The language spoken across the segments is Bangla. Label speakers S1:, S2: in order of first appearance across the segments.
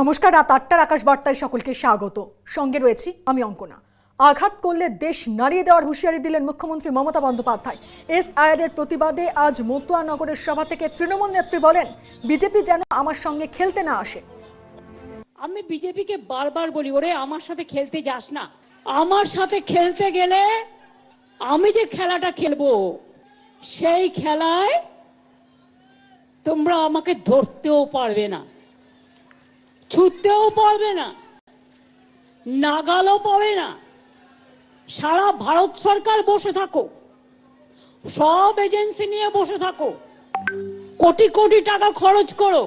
S1: নমস্কার, রাত আটটার আকাশ বার্তায় সকলকে স্বাগত। সঙ্গে রয়েছি আমি অঙ্কনা। আঘাত করলে দেশ নাড়িয়ে দেওয়ার হুঁশিয়ারি দিলেন মুখ্যমন্ত্রী মমতা বন্দ্যোপাধ্যায়। এস এর প্রতিবাদে আজ মতুয়া নগরের সভা থেকে তৃণমূল নেত্রী বলেন, বিজেপি যেন আমার সঙ্গে খেলতে না আসে।
S2: আমি বিজেপিকে বারবার বলি, ওরে, আমার সাথে খেলতে যাস না। আমার সাথে খেলতে গেলে আমি যে খেলাটা খেলব, সেই খেলায় তোমরা আমাকে ধরতেও পারবে না। ছুটতেও পারবে না, নাগালও পাবে না। সারা ভারত সরকার বসে থাকো, সব এজেন্সি নিয়ে বসে থাকো, কোটি কোটি টাকা খরচ করো,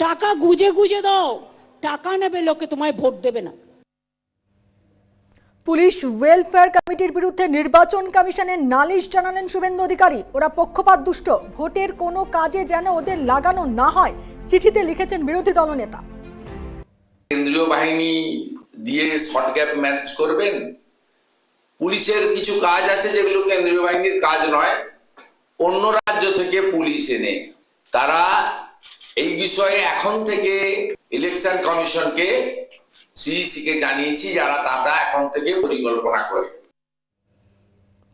S2: টাকা গুজে গুজে দাও, টাকা নেবে লোকে, তোমায় ভোট দেবে না।
S1: পুলিশ ওয়েলফেয়ার কমিটির বিরুদ্ধে নির্বাচন কমিশনের নালিশ জানালেন শুভেন্দু অধিকারী। ওরা পক্ষপাত দুষ্ট। ভোটের কোনো কাজে যেন ওদের লাগানো না হয়, চিঠিতে লিখেছেন বিরোধী দলনেতা।
S3: কেন্দ্রীয় বাহিনী দিয়ে শর্ট গ্যাপ ম্যাচ করবেন? পুলিশের কিছু কাজ আছে যেগুলো কেন্দ্রীয় বাহিনীর কাজ নয়। অন্য রাজ্য থেকে পুলিশ এনে তারা এই বিষয়ে এখন থেকে ইলেকশন কমিশনকে সিইসি কে জানিয়েছি যারা তারা এখন থেকে পরিকল্পনা করে।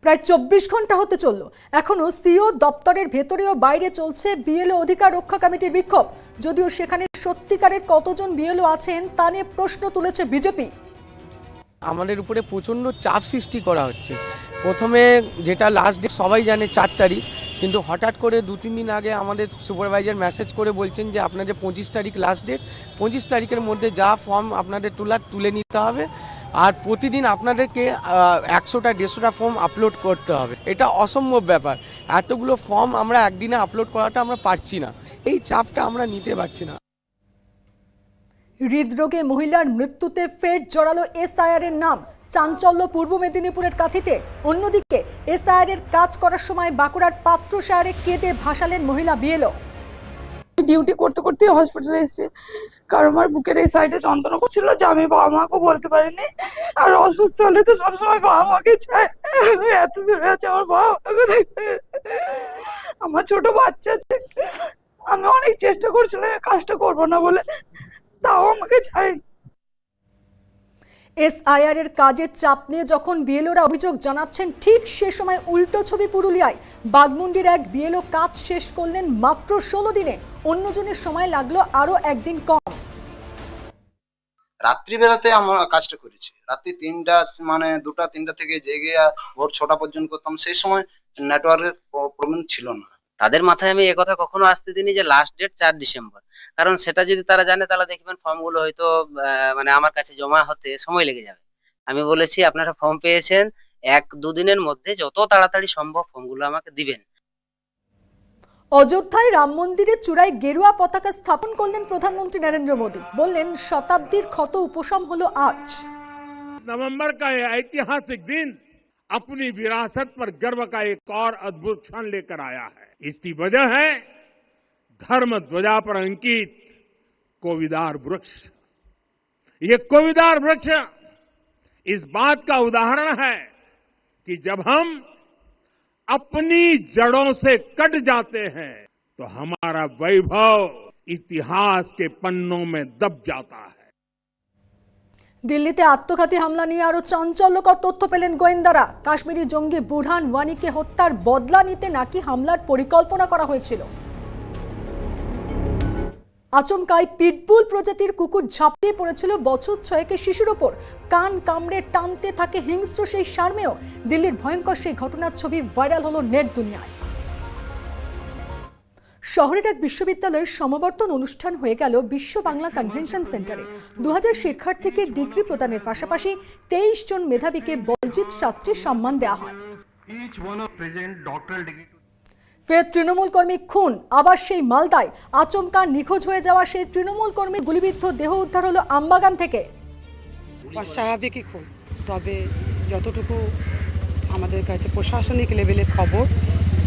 S1: প্রায় চব্বিশ ঘণ্টা হতে চলল। এখনও সিও দপ্তরের ভেতরে ও বাইরে চলছে বিএলও অধিকার রক্ষা কমিটির বিক্ষোভ। যদিও সেখানে সত্যিকারের কতজন বিএলও আছেন তা নিয়ে প্রশ্ন তুলেছে বিজেপি।
S4: আমাদের উপরে প্রচণ্ড চাপ সৃষ্টি করা হচ্ছে। প্রথমে যেটা লাস্ট ডেট সবাই জানে চার তারিখ। কিন্তু হঠাৎ করে দু, তিন দিন আগে আমাদের সুপারভাইজার মেসেজ করে বলছেন যে আপনাদের পঁচিশ তারিখ লাস্ট ডেট পঁচিশ তারিখের মধ্যে যা ফর্ম আপনাদের তোলার তুলে নিতে হবে। আর প্রতিদিন আপনাদেরকে একশোটা, দেড়শোটা ফর্ম আপলোড করতে হবে। এটা অসম্ভব ব্যাপার। এতগুলো ফর্ম আমরা একদিনে আপলোড করাটা আমরা পারছি না। এই চাপটা আমরা নিতে পারছি না।
S1: হৃদরোগে মহিলার মৃত্যুতে ফের জড়ালো এসআইআর এর নাম। চাঞ্চল্য পূর্ব মেদিনীপুরের কাথিতে। অন্যদিকে এসআইআর এর কাজ করার সময় বাঁকুড়ার পাত্র শায়ারে কেঁদে ভাসালেন মহিলা বিএলও।
S5: ডিউটি করতে করতে হসপিটালে এসেছি। কারণ আমার বুকের এই সাইডে যন্ত্রণা করছিল যে আমি বাবা মাকে বলতে পারিনি। আর অসুস্থ হলে তো সবসময় বাবা মাকে চাই এত দূরে আছে আমার বাবা মাকে আমার ছোট বাচ্চা আছে আমি অনেক চেষ্টা করছিলাম, কাজটা করব না বলে। তাও আমাকে চাই
S1: এসআইআর এর কাজের চাপ নিয়ে যখন বিএলওরা অভিযোগ জানাচ্ছেন, ঠিক সে সময় উল্টো ছবি পুরুলিয়ায় বাগমুন্ডির এক বিএলও কাজ শেষ করলেন মাত্র ষোলো দিনে। অন্যজনের সময় লাগল আরও একদিন কম।
S6: রাত্রিবেলাতে আমরা কাজটা করেছি। রাত্রি তিনটা মানে দুটা, তিনটা থেকে জেগে ভোর ছটা পর্যন্ত করতাম, সেই সময় নেটওয়ার্কের প্রবলেম ছিল না।
S7: তাদের মাথায় আমি কথা কখনো আসতে দিনি যে লাস্ট ডেট চার ডিসেম্বর। কারণ সেটা যদি তারা জানে তাহলে দেখবেন ফর্মগুলো হয়তো মানে আমার কাছে জমা হতে সময় লেগে যাবে। আমি বলেছি আপনারা ফর্ম পেয়েছেন এক দুদিনের মধ্যে যত তাড়াতাড়ি সম্ভব ফর্মগুলো আমাকে দিবেন।
S1: অযোধ্যায় রাম মন্দিরের চূড়ায় গেরুয়া পতাকা স্থাপন করলেন প্রধানমন্ত্রী নরেন্দ্র মোদী। বললেন শতাব্দীর ক্ষত উপশম হলো আজ।
S8: নভেম্বর কা ঐতিহাসিক দিন। अपनी विरासत पर गर्व का एक और अद्भुत क्षण लेकर आया है। इसकी वजह है, धर्म ध्वजा पर अंकित कोविदार वृक्ष। ये कोविदार वृक्ष इस बात का उदाहरण है कि जब हम अपनी जड़ों से कट जाते हैं तो हमारा वैभव इतिहास के पन्नों में दब जाता है।
S1: দিল্লিতে আত্মঘাতী হামলা নিয়ে আরও চাঞ্চল্যকর তথ্য পেলেন গোয়েন্দারা। কাশ্মীরি জঙ্গি বুরহান ওয়ানিকে হত্যার বদলা নিতে নাকি হামলার পরিকল্পনা করা হয়েছিল। আচমকায় পিটবুল প্রজাতির কুকুর ঝাঁপিয়ে পড়েছিল বছর ছয়েকের শিশুর ওপর। কান কামড়ে টানতে থাকে হিংস্র সেই সার্মেয়। দিল্লির ভয়ঙ্কর সেই ঘটনার ছবি ভাইরাল হলো নেট দুনিয়ায়। শহরের এক বিশ্ববিদ্যালয়ের সমাবর্তন অনুষ্ঠান হয়ে গেল বিশ্ব বাংলা কনভেনশন সেন্টারে। দু হাজার শিক্ষার্থীকে ডিগ্রি প্রদানের পাশাপাশি তেইশ জন মেধাবীকে বলজিৎ শাস্ত্রীর সম্মান দেওয়া হয়। ফের তৃণমূল কর্মী খুন আবার সেই মালদায় আচমকা নিখোঁজ হয়ে যাওয়া সেই তৃণমূল কর্মীর গুলিবিদ্ধ দেহ উদ্ধার হলো আমবাগান থেকে।
S9: অস্বাভাবিকই খুব তবে যতটুকু আমাদের কাছে প্রশাসনিক লেভেলে খবর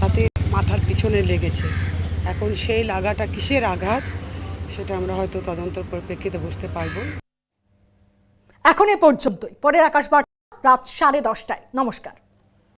S9: তাতে মাথার পিছনে লেগেছে। এখন সেই লাগাটা কিসের আঘাত, সেটা আমরা হয়তো তদন্তর পরিপ্রেক্ষিতে বুঝতে পারব।
S1: এখন এ পর্যন্তই। পরের আকাশবার রাত সাড়ে দশটায়। নমস্কার।